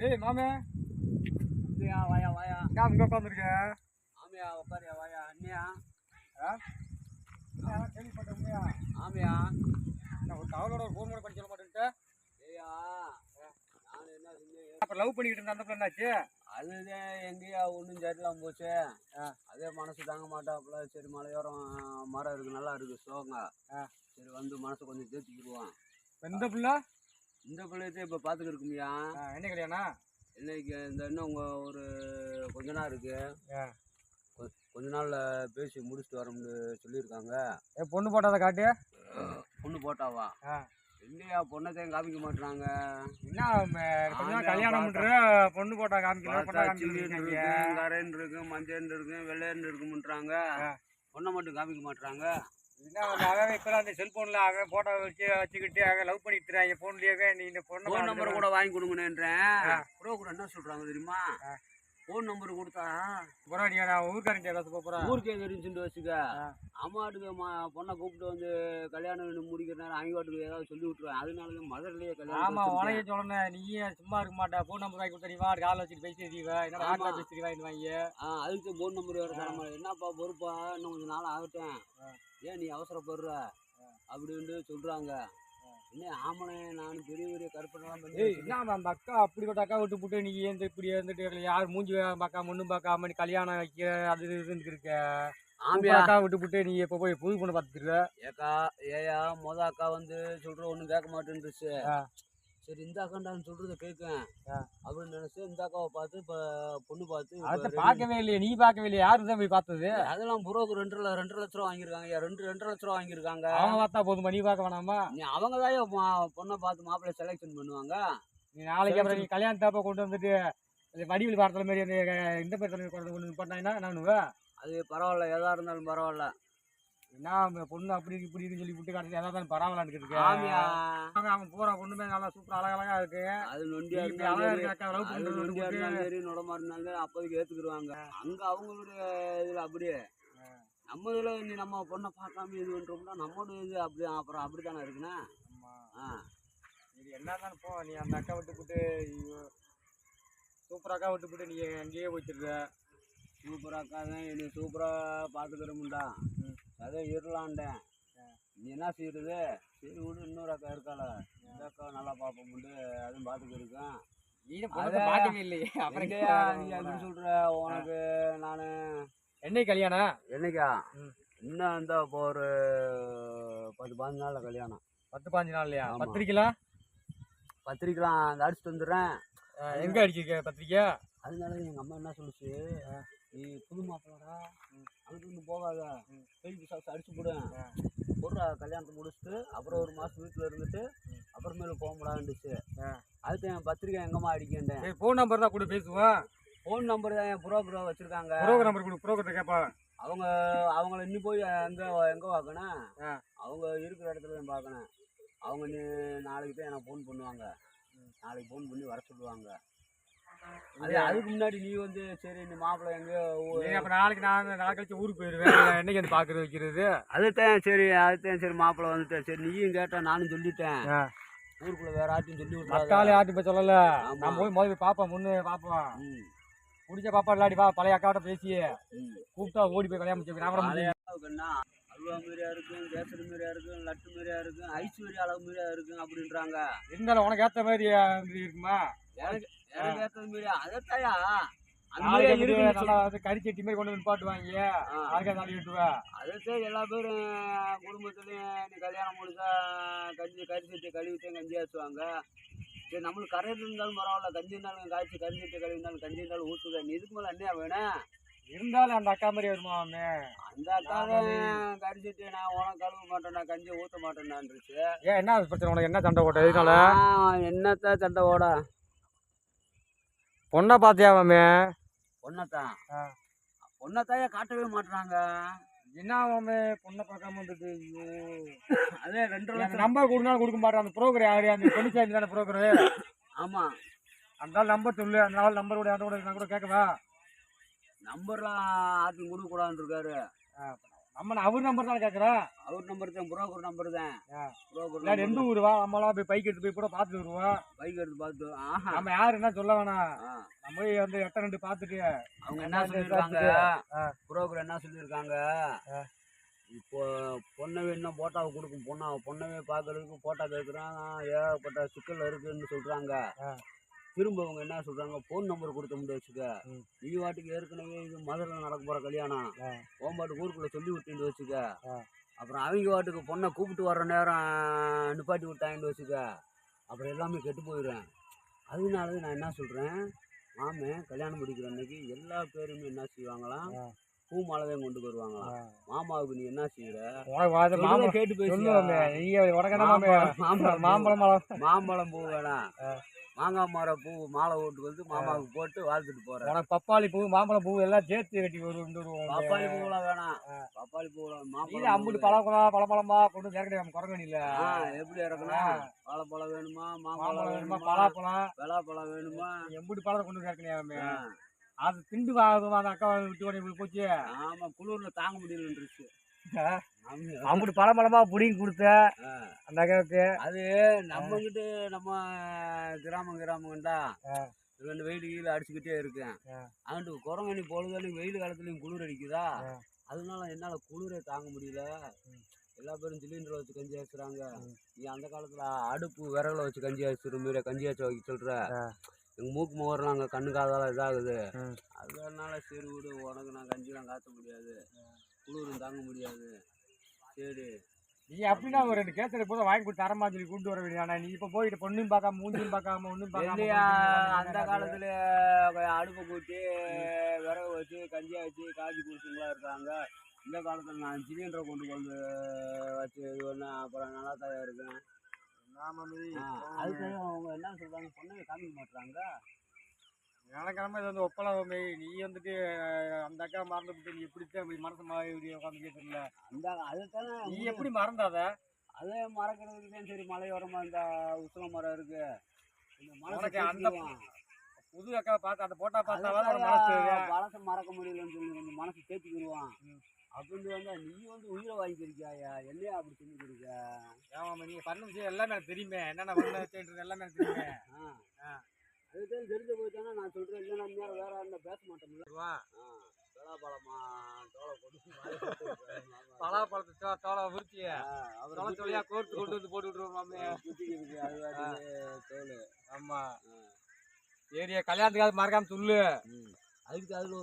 ஏய் மாமே. இல்லையா வாயா வாயா. நான் இங்கே உட்காந்துருக்க ஆமையா உட்காரியா வாயா. அண்ணியா? கேள்விப்பட்டேன் ஆமையா? நான் ஒரு தவளோட ஒரு ஃபோன் கூட பண்ணி சொல்ல மாட்டேன்ட்டு. ஏயா நான் என்ன செஞ்சேன் அப்புறம் லவ் பண்ணிக்கிட்டு இருந்த அந்த என்னாச்சு? அதுதான் எங்கேயா ஒன்றும் சரியில்லாம போச்சு. அதே மனசு தாங்க மாட்டாப்புல. சரி மலையோரம் மரம் இருக்கு நல்லா இருக்கு சோங்க சரி வந்து மனசை கொஞ்சம் தேர்த்திக்கிடுவான் எந்த பிள்ளை? இந்த பிள்ளையத்தை இப்போ பார்த்துக்கிட்டு இருக்குமியா? ஆ, என்ன கல்யாணம்? இன்னைக்கு இந்த இன்னும் உங்க ஒரு கொஞ்ச நாள் இருக்கு. ஆ. கொ- கொஞ்ச நாள்ல பேசி முடிச்சுட்டு வரோம்னு சொல்லியிருக்காங்க. ஏ பொண்ணு போட்டாத காட்டு? பொண்ணு போட்டாவா. இல்லையா பொண்ணத்தையும் காமிக்க மாட்டாங்க என்ன கல்யாணம் பொண்ணு போட்டா காமிக்கல கரைன்னு இருக்கு மஞ்சள் இருக்கு வெள்ளைன்னு இருக்குன்றாங்க. பொண்ணை மட்டும் காமிக்க மாட்டாங்க வந்து அவன் இப்ப அந்த செல்போன்ல அவன் போட்டோ வச்சு வச்சுக்கிட்டு அவன் லவ் பண்ணிட்டு இருக்காங்க போன்லயே நீ இந்த ஃபோன் நம்பர் கூட வாங்கி கொடுங்கன்றேன். ப்ரோ கூட என்ன சொல்றாங்க தெரியுமா. ஃபோன் நம்பர் கொடுத்தா போறா நீ நான் ஊருக்காரன் போப் போறா? ஊருக்கே தெரிஞ்சுட்டு வச்சுக்க. அம்மாட்டுக்கு மா- பொண்ணை கூப்பிட்டு வந்து கல்யாணம் பண்ணி முடிக்கிற நேரம் அவங்க வாட்டுக்கு ஏதாவது சொல்லி விட்டுருவேன். அதனால தான் மதுரையிலேயே கல்யாணம் ஆமா. உனைய சொல்லணும் நீயே சும்மா இருக்க மாட்டா. ஃபோன் நம்பர் வாங்கி கொடுத்தா நீ வா கால வச்சுட்டு பேசி தீவ என்ன ஆமா. ஆட்டா பேசி வாங்கிட்டு வாங்கி ஆ அதுக்கு ஃபோன் நம்பர் வேறு தரமா என்னப்பா பொறுப்பா? இன்னும் கொஞ்சம் நாள் ஆகட்டும். ஏன் நீ அவசரப்படுற? அப்படின்ட்டு சொல்றாங்க. என்ன ஆமனே நான் பெரிய பெரிய கற்பனைலாம் பண்ணி. என்ன அந்த அக்கா அப்படிப்பட்ட அக்கா விட்டு போட்டு நீ ஏன் இப்படி இருந்துட்டு யார் மூஞ்சி பார்க்காம முன்னும் பார்க்காம நீ கல்யாணம் வைக்க அது இதுன்னு இருக்க? அக்கா விட்டு போட்டு நீ இப்ப போய் புது பொண்ணு பார்த்துட்டு ஏக்கா ஏயா மொத அக்கா வந்து சொல்ற ஒன்றும் கேட்க மாட்டேன்ருச்சு. சரி இந்த அக்காண்டான்னு சொல்றத கேட்கேன். அப்படின்னு நினைச்சு இந்த அக்காவை பார்த்து இப்போ பொண்ணு பார்த்து அதை பார்க்கவே இல்லையே. நீ பார்க்கவே இல்லையே. யாரு தான் போய் பார்த்தது? அதெல்லாம் புரோக்கு ரெண்டு ரெண்டு லட்ச ரூபா வாங்கியிருக்காங்க. ரெண்டு ரெண்டு லட்ச ரூபா வாங்கியிருக்காங்க. அவங்க பார்த்தா போதுமா? நீ பார்க்க வேணாமா? நீ அவங்க தான் பொண்ணை பார்த்து மாப்பிள்ளை செலெக்ஷன் பண்ணுவாங்க. நீ நாளைக்கு அப்புறம் நீ கல்யாணத்தப்ப கொண்டு வந்துட்டு இந்த வடிவில் வாரத்தில் மாதிரி இந்த பேர் கொண்டு வந்து பண்ணாங்கன்னா நான் அது பரவாயில்ல. எதா இருந்தாலும் பரவாயில்ல. என்ன பொண்ணு அப்படி இருக்கு, இப்படி இருக்குன்னு சொல்லி விட்டு காட்டுறது ஏதாவது பரவாயில்லான்னு இருக்கு ஆமியா. அவன் போற பொண்ணுமே நல்லா சூப்பர் அழகழகா இருக்கு. அது நீ நொண்டியா இப்படி அழகா இருக்க லவ் பண்ணுறது நொடமா இருந்தாலும் அப்போதைக்கு ஏத்துக்கிடுவாங்க அங்க அவங்களுடைய இதுல அப்படியே. நம்ம இதுல நீ நம்ம பொண்ணை பார்க்காம இது பண்றோம்னா நம்மளோட இது அப்படி அப்புறம் அப்படித்தானே இருக்குண்ணா? ஆ. இது என்ன தானே போ நீ அந்த அக்கா விட்டு போட்டு சூப்பர் அக்கா விட்டு போட்டு நீ அங்கேயே போயிட்டுருக்க சூப்பரா அக்கா தான் என்னை சூப்பரா பாத்துக்கிறோம்டா அதான் இருளாண்டேன். நீ என்ன செய்யறது சரி விடு இன்னொரு அக்கா இருக்காள? இந்த அக்கா நல்லா அதுவும் இல்லையே. அப்புறம் எங்கேயா நீ அப்படி சொல்ற? உனக்கு நான் என்னைக்கு கல்யாணம்? என்னைக்கா. இன்னும் இந்த இப்போ ஒரு பத்து பதினஞ்சு நாள்ல கல்யாணம். பத்து பாஞ்சு நாள் இல்லையா ஆமா. பத்திரிக்கைலாம் பத்திரிக்கைலாம் அந்த அடிச்சுட்டு வந்துடுறேன். எங்க அடிச்சிருக்க பத்திரிக்கை? அதனால எங்கள் அம்மா என்ன சொல்லுச்சு? நீ புது மாப்பிள்ளடா. அங்கிட்டு இருந்து போகாத. பெரிய பிசாசு அடிச்சு போடுவேன் போடுறா கல்யாணத்தை முடிச்சுட்டு அப்புறம் ஒரு மாதம் வீட்டில் இருந்துட்டு அப்புறமேல போக முடியாதுச்சு அதுக்கு என் பத்திரிக்கை எங்கம்மா அடிக்கேன்டேன் சரி ஃபோன் நம்பர் தான் கூட பேசுவேன் ஃபோன் நம்பர் தான் என் புரோக்கர் வச்சுருக்காங்க. புரோக்கர் நம்பர் கொடு புரோக்கர்ட்ட கேட்பா அவங்க அவங்கள இன்னும் போய் எங்கே எங்கே பார்க்கணும். அவங்க இருக்கிற இடத்துல தான் பார்க்கணும். அவங்க நீ நாளைக்கு தான் எனக்கு ஃபோன் பண்ணுவாங்க. நாளைக்கு ஃபோன் பண்ணி வர சொல்லுவாங்க. அது அதுக்கு முன்னாடி நீ வந்து சரி இந்த மாப்பிள்ளை எங்கே அப்ப நாளைக்கு நான் நாளை கழிச்சு ஊருக்கு போயிருவேன். என்னைக்கு வந்து பாக்குறது வைக்கிறது? அதுதான் சரி அதுதான் சரி மாப்பிள்ளை வந்துட்டேன் சரி நீயும் கேட்ட நானும் சொல்லிட்டேன். ஊருக்குள்ள வேற ஆட்டையும் சொல்லி விட்றாத மக்காலே ஆட்டி போய் சொல்லல. நான் போய் முதல்ல போய் பாப்பேன் முன்னு பாப்போம். ம், பிடிச்ச பாப்பா இல்லாடி வா பழைய அக்காட்ட பேசி. கூப்பிட்டா ஓடி போய் கல்யாணம் முடிச்சு முடிச்சு அல்வா மாரியா இருக்கும் கேசரி மாரியா இருக்கும் லட்டு மாரியா இருக்கும் ஐஸ் மாரி அளவு மாரியா இருக்கும் அப்படின்றாங்க. இருந்தாலும் உனக்கு ஏத்த மாதிரி இருக்குமா? எனக்கு அதைத்தாயா? அந்த நாளைக்கு மாதிரியா எப்படி இருக்குன்னு நல்லா வந்து கறி சட்டி மாதிரி கொண்டு வந்து பாட்டு வாங்கி. அதுக்காக நாளைக்கு விட்டுவேன் அதைத்தான் எல்லா பேரும் குடும்பத்துலேயும் கல்யாணம் முடிச்சா கஞ்சி கறி சட்டி கழுவித்தான் கஞ்சி ஆச்சுவாங்க சரி நம்மளுக்கு கரையில் இருந்தாலும் பரவாயில்ல கஞ்சி இருந்தாலும் காய்ச்சி கறி சட்டி கழுவி இருந்தாலும் கஞ்சி இருந்தாலும் ஊற்றுதா நீ இதுக்கு மேலே என்ன வேணும் இருந்தாலும் அந்த அக்கா மாதிரி வருமா அவனு? அந்த அக்காவே கறி சட்டி நான் உனக்கு கழுவ மாட்டேன்டா கஞ்சி ஊற்ற மாட்டேன்டான்ருச்சு ஏன் என்ன பிரச்சனை உனக்கு? என்ன சண்டை போட்ட? இதனால என்னத்த சண்டை ஓட பொண்ணை பாத்தியா மாமே பொண்ணத்தான். பொண்ணத்தாயே காட்டவே மாட்டுறாங்க என்ன மாமே பொண்ணை பார்க்காம வந்துட்டு ஐயோ. அதே ரெண்டு லட்சம். நம்பர் கொடுனாலும் கொடுக்க மாட்டேன். அந்த புரோக்கர் யாரு? அந்த தொழிற்சாலை தானே புரோக்கரு ஆமா. அந்த நம்பர் சொல்லு. அந்த நாள் நம்பர் கூட அந்த கூட கூட கேட்கவா? நம்பர்லாம் ஆத்தி கொடுக்க கூடாதுன்னு இருக்காரு. நம்ம அவர் நம்பர் தான் கேட்குறோம் அவர் நம்பர் தான் புரோக்கர் நம்பர் தான். புரோக்கர் இல்லாட்டி எந்த ஊர் வா நம்மளாம் போய் பைக் எடுத்து போய் கூட பார்த்துட்டு வருவோம். பைக் எடுத்து பார்த்து நம்ம யாரு? என்ன சொல்ல வேணாம். நம்ம போய் வந்து எட்ட ரெண்டு பார்த்துட்டு அவங்க என்ன சொல்லியிருக்காங்க. புரோக்கர் என்ன சொல்லியிருக்காங்க. இப்போ பொண்ணவே இன்னும் போட்டாவை கொடுக்கும். பொண்ணா பொண்ணவே பார்க்கறதுக்கு போட்டா கேட்குறான் ஏகப்பட்ட சிக்கல் இருக்குன்னு சொல்றாங்க. ஆ. திரும்ப அவங்க என்ன சொல்றாங்க ஃபோன் நம்பர் கொடுத்த முடியாது வச்சுக்க. நீ வாட்டுக்கு ஏற்கனவே இது மதுரில் நடக்க போற கல்யாணம். ஓம்பாட்டு ஊருக்குள்ள சொல்லி விட்டுன்னு வச்சுக்க. அப்புறம் அவங்க வாட்டுக்கு பொண்ணை கூப்பிட்டு வர்ற நேரம் நிப்பாட்டி விட்டாங்கன்னு வச்சுக்க. அப்புறம் எல்லாமே கெட்டு போயிடும். அதனால நான் என்ன சொல்கிறேன் மாமன் கல்யாணம் முடிக்கிற அன்னைக்கு எல்லா பேருமே என்ன செய்வாங்களாம். பூ மாலைதான் கொண்டு வருவாங்களாம் மாமாவுக்கு நீ என்ன செய்யற? மாம்பழம் கேட்டு மாமே. மாம்பழம் மாம்பழம் பூ வேணாம். மாங்காய் மரம் பூ மாலை ஓட்டு வந்து மாமாவுக்கு போட்டு வாழ்த்துட்டு போறேன். உனக்கு பப்பாளி பூ மாம்பழம் பூ எல்லாம் சேர்த்து கட்டி வருவோம் பப்பாளி பூவெல்லாம் வேணாம். பப்பாளி பூவெல்லாம் மாம்பழம் அம்புட்டு பழப்பழம் பழப்பழமா கொண்டு குறங்க இல்ல ஆ, எப்படி இறக்கணும் வாழைப்பழம் வேணுமா? மாம்பழம் வேணுமா? பலாப்பழம். பலாப்பழம் வேணுமா? எம்புட்டு பழத்தை கொண்டு சேர்க்கணியாமே ஆ, அது திண்டு வாங்குமா அந்த அக்கா விட்டு உடனே போச்சு. ஆமா குளிர்ல தாங்க முடியலன்றுச்சு. அம்புட்டு பழப்பழமா புடிங்கி கொடுத்த. அந்த அக்காவுக்கு அது நம்ம கிட்ட நம்ம கிராமம் கிராமம்டா. ரெண்டு வெயில் கீழ அடிச்சுக்கிட்டே இருக்கேன் ஆ. அங்கிட்டு குரங்கனி பொழுதுலையும் வெயில் காலத்துலயும் குளிர் அடிக்குதா. அதனால என்னால குளிரே தாங்க முடியல. எல்லா பேரும் சிலிண்டர் வச்சு கஞ்சி வச்சுறாங்க. நீ அந்த காலத்துல அடுப்பு விறகுல வச்சு கஞ்சி வச்சுற மாரி கஞ்சி வச்சு வைக்க சொல்ற ஆ. எங்க மூக்கு முகரெல்லாம் அங்க கண்ணு காதால இதாகுது. அதனால சரி விடு உனக்கு நான் கஞ்சிலாம் காத்த முடியாது. குளிரும் தாங்க முடியாது. சரி நீ அப்படின்னா ஒரு ரெண்டு கேசரி போதும் வாங்கி கொடுத்து தரமா சொல்லி கூட்டு வர வேண்டியதானே நீ இப்ப போயிட்டு பொண்ணும் பார்க்காம மூஞ்சியும் பார்க்காம ஒண்ணும் பார்க்காம அந்த காலத்துல அடுப்பை கூட்டி விறகு வச்சு கஞ்சியா வச்சு காய்ச்சி குடிச்சுங்களா இருக்காங்க. இந்த காலத்துல நான் சிலிண்டரை கொண்டு வந்து வச்சு இது பண்ண அப்புறம் நல்லா தான் இருக்கேன். அதுக்கு அவங்க என்ன சொல்றாங்க? பொண்ணுங்க காமிக்க மாட்டாங்க எனக்கிழமை இது வந்து ஒப்பளமே நீ வந்துட்டு அந்த அக்கா மறந்துட்டு நீ எப்படித்தான் இப்படி மனசு மாதிரி உட்காந்து கேட்டுல அந்த அதுதானே நீ எப்படி மறந்தாத? அதே மறக்கிறதுக்கு தான் சரி மலையோரமா இந்த உசுல மரம் இருக்கு அந்த. புது அக்கா பார்த்து அந்த போட்டா உனக்கு மனசு மறக்க முடியலன்னு சொல்லி கொஞ்சம் மனசு தேத்திக்கிடுவான். அப்படின்னு வந்தா நீ வந்து உயிரை வாங்கிக்கிறியாயா என்னையா அப்படி சொல்லிக்கிருக்க ஏமாமா நீ பண்ண விஷயம் எல்லாமே எனக்கு தெரியுமே. என்னென்ன பண்ண வச்சுன்றது எல்லாமே எனக்கு தெரியுமே. ஆ. ஆ. அதுதான் தெரிஞ்சு போயிட்டானா நான் சொல்றேன் இல்லைன்னா நேரம் வேற என்ன பேச மாட்டோம்ல. வா. பலாப்பழமா தோலை போட்டு. பலாப்பழத்தை தோலை ஆ, தோலை தொழியா கோர்த்து கொண்டு வந்து போட்டு விட்டுருவோம் மாமே. குத்திக்கு இருக்கு அது வாட்டுக்கு தோல். ஆமா. ஆ. ஏரியா கல்யாணத்துக்காக மறக்காம சொல்லு. அதுக்கு அதுல ஒரு